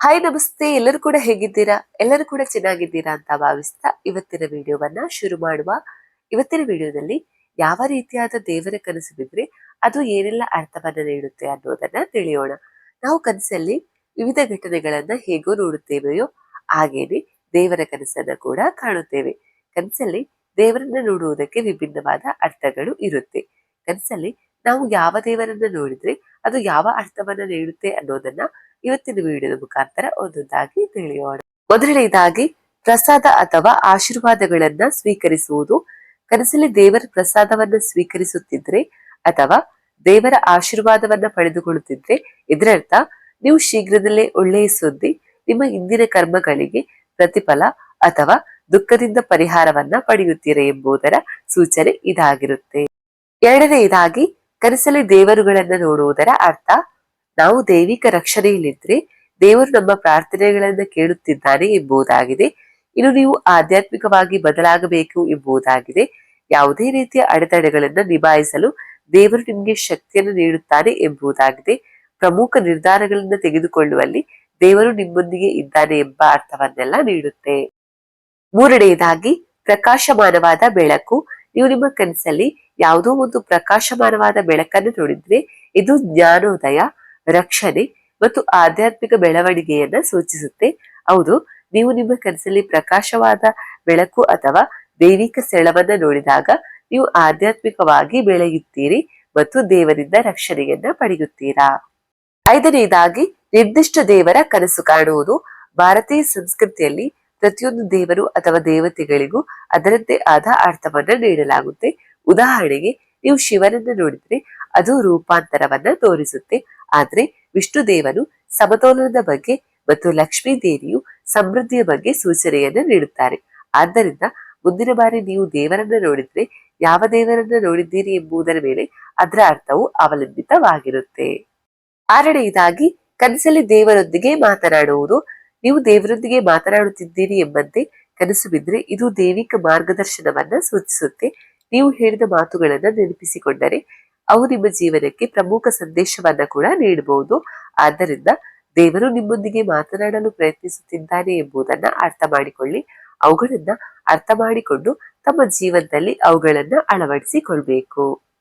Hi ನಮಸ್ತೆ. ಎಲ್ಲರೂ ಕೂಡ ಹೇಗಿದ್ದೀರಾ? ಎಲ್ಲರೂ ಕೂಡ ಚೆನ್ನಾಗಿದ್ದೀರಾ ಅಂತ ಭಾವಿಸ್ತಾ ಇವತ್ತಿನ ವಿಡಿಯೋವನ್ನ ಶುರು ಮಾಡುವ. ಇವತ್ತಿನ ವಿಡಿಯೋದಲ್ಲಿ ಯಾವ ರೀತಿಯಾದ ದೇವರ ಕನಸು ಬಿದ್ರೆ ಅದು ಏನೆಲ್ಲ ಅರ್ಥವನ್ನ ನೀಡುತ್ತೆ ಅನ್ನೋದನ್ನ ತಿಳಿಯೋಣ. ನಾವು ಕನಸಲ್ಲಿ ವಿವಿಧ ಘಟನೆಗಳನ್ನ ಹೇಗೋ ನೋಡುತ್ತೇವೆಯೋ ಹಾಗೇನೆ ದೇವರ ಕನಸನ್ನ ಕೂಡ ಕಾಣುತ್ತೇವೆ. ಕನಸಲ್ಲಿ ದೇವರನ್ನ ನೋಡುವುದಕ್ಕೆ ವಿಭಿನ್ನವಾದ ಅರ್ಥಗಳು ಇರುತ್ತೆ. ಕನಸಲ್ಲಿ ನಾವು ಯಾವ ದೇವರನ್ನ ನೋಡಿದ್ರೆ ಅದು ಯಾವ ಅರ್ಥವನ್ನ ನೀಡುತ್ತೆ ಅನ್ನೋದನ್ನ ಇವತ್ತಿನ ವಿಡಿಯೋದ ಮುಖಾಂತರ ಒಂದೊಂದಾಗಿ ತಿಳಿಯೋಣ. ಮೊದಲನೇದಾಗಿ ಪ್ರಸಾದ ಅಥವಾ ಆಶೀರ್ವಾದಗಳನ್ನ ಸ್ವೀಕರಿಸುವುದು. ಕನಸಲ್ಲಿ ದೇವರ ಪ್ರಸಾದವನ್ನ ಸ್ವೀಕರಿಸುತ್ತಿದ್ರೆ ಅಥವಾ ದೇವರ ಆಶೀರ್ವಾದವನ್ನ ಪಡೆದುಕೊಳ್ಳುತ್ತಿದ್ರೆ, ಇದರರ್ಥ ನೀವು ಶೀಘ್ರದಲ್ಲೇ ಒಳ್ಳೆಯ ಸುದ್ದಿ, ನಿಮ್ಮ ಹಿಂದಿನ ಕರ್ಮಗಳಿಗೆ ಪ್ರತಿಫಲ ಅಥವಾ ದುಃಖದಿಂದ ಪರಿಹಾರವನ್ನ ಪಡೆಯುತ್ತೀರಾ ಎಂಬುದರ ಸೂಚನೆ ಇದಾಗಿರುತ್ತೆ. ಎರಡನೆಯದಾಗಿ, ಕನಸಲ್ಲಿ ದೇವರುಗಳನ್ನ ನೋಡುವುದರ ಅರ್ಥ ನಾವು ದೈವಿಕ ರಕ್ಷಣೆಯಲ್ಲಿದ್ರೆ ದೇವರು ನಮ್ಮ ಪ್ರಾರ್ಥನೆಗಳನ್ನ ಕೇಳುತ್ತಿದ್ದಾನೆ ಎಂಬುದಾಗಿದೆ. ಇನ್ನು ನೀವು ಆಧ್ಯಾತ್ಮಿಕವಾಗಿ ಬದಲಾಗಬೇಕು ಎಂಬುದಾಗಿದೆ. ಯಾವುದೇ ರೀತಿಯ ಅಡೆತಡೆಗಳನ್ನ ನಿಭಾಯಿಸಲು ದೇವರು ನಿಮಗೆ ಶಕ್ತಿಯನ್ನು ನೀಡುತ್ತಾನೆ ಎಂಬುದಾಗಿದೆ. ಪ್ರಮುಖ ನಿರ್ಧಾರಗಳನ್ನ ತೆಗೆದುಕೊಳ್ಳುವಲ್ಲಿ ದೇವರು ನಿಮ್ಮೊಂದಿಗೆ ಇದ್ದಾನೆ ಎಂಬ ಅರ್ಥವನ್ನೆಲ್ಲ ನೀಡುತ್ತೆ. ಮೂರನೆಯದಾಗಿ ಪ್ರಕಾಶಮಾನವಾದ ಬೆಳಕು. ನೀವು ನಿಮ್ಮ ಕನಸಲ್ಲಿ ಯಾವುದೋ ಒಂದು ಪ್ರಕಾಶಮಾನವಾದ ಬೆಳಕನ್ನು ನೋಡಿದ್ರೆ ಇದು ಜ್ಞಾನೋದಯ. ರಕ್ಷಣೆ ಮತ್ತು ಆಧ್ಯಾತ್ಮಿಕ ಬೆಳವಣಿಗೆಯನ್ನ ಸೂಚಿಸುತ್ತೆ. ಹೌದು, ನೀವು ನಿಮ್ಮ ಕನಸಲ್ಲಿ ಪ್ರಕಾಶವಾದ ಬೆಳಕು ಅಥವಾ ದೈವಿಕ ಸೆಳವನ್ನ ನೋಡಿದಾಗ ನೀವು ಆಧ್ಯಾತ್ಮಿಕವಾಗಿ ಬೆಳೆಯುತ್ತೀರಿ ಮತ್ತು ದೇವರಿಂದ ರಕ್ಷಣೆಯನ್ನ ಪಡೆಯುತ್ತೀರಾ? ಐದನೇದಾಗಿ, ನಿರ್ದಿಷ್ಟ ದೇವರ ಕನಸು ಕಾಣುವುದು. ಭಾರತೀಯ ಸಂಸ್ಕೃತಿಯಲ್ಲಿ ಪ್ರತಿಯೊಂದು ದೇವರು ಅಥವಾ ದೇವತೆಗಳಿಗೂ ಅದರಂತೆ ಆದ ಅರ್ಥವನ್ನ ನೀಡಲಾಗುತ್ತೆ. ಉದಾಹರಣೆಗೆ ನೀವು ಶಿವನನ್ನು ನೋಡಿದ್ರೆ ಅದು ರೂಪಾಂತರವನ್ನ ತೋರಿಸುತ್ತೆ. ಆದ್ರೆ ವಿಷ್ಣು ದೇವರು ಸಮತೋಲನದ ಬಗ್ಗೆ ಮತ್ತು ಲಕ್ಷ್ಮೀ ದೇವಿಯು ಸಮೃದ್ಧಿಯ ಬಗ್ಗೆ ಸೂಚನೆಯನ್ನು ನೀಡುತ್ತಾರೆ. ಆದ್ದರಿಂದ ಮುಂದಿನ ಬಾರಿ ನೀವು ದೇವರನ್ನ ನೋಡಿದ್ರೆ ಯಾವ ದೇವರನ್ನ ನೋಡಿದ್ದೀರಿ ಎಂಬುದರ ಮೇಲೆ ಅದರ ಅರ್ಥವು ಅವಲಂಬಿತವಾಗಿರುತ್ತೆ. ಆರನೆಯದಾಗಿ ಕನಸಲ್ಲಿ ದೇವರೊಂದಿಗೆ ಮಾತನಾಡುವುದು. ನೀವು ದೇವರೊಂದಿಗೆ ಮಾತನಾಡುತ್ತಿದ್ದೀರಿ ಎಂಬಂತೆ ಕನಸು ಬಿದ್ರೆ ಇದು ದೈವಿಕ ಮಾರ್ಗದರ್ಶನವನ್ನ ಸೂಚಿಸುತ್ತೆ. ನೀವು ಹೇಳಿದ ಮಾತುಗಳನ್ನ ನೆನಪಿಸಿಕೊಂಡರೆ ಅವು ನಿಮ್ಮ ಜೀವನಕ್ಕೆ ಪ್ರಮುಖ ಸಂದೇಶವನ್ನ ಕೂಡ ನೀಡಬಹುದು. ಆದ್ದರಿಂದ ದೇವರು ನಿಮ್ಮೊಂದಿಗೆ ಮಾತನಾಡಲು ಪ್ರಯತ್ನಿಸುತ್ತಿದ್ದಾನೆ ಎಂಬುದನ್ನ ಅರ್ಥ ಮಾಡಿಕೊಳ್ಳಿ. ಅವುಗಳನ್ನ ಅರ್ಥ ಮಾಡಿಕೊಂಡು ತಮ್ಮ ಜೀವನದಲ್ಲಿ ಅವುಗಳನ್ನ ಅಳವಡಿಸಿಕೊಳ್ಬೇಕು.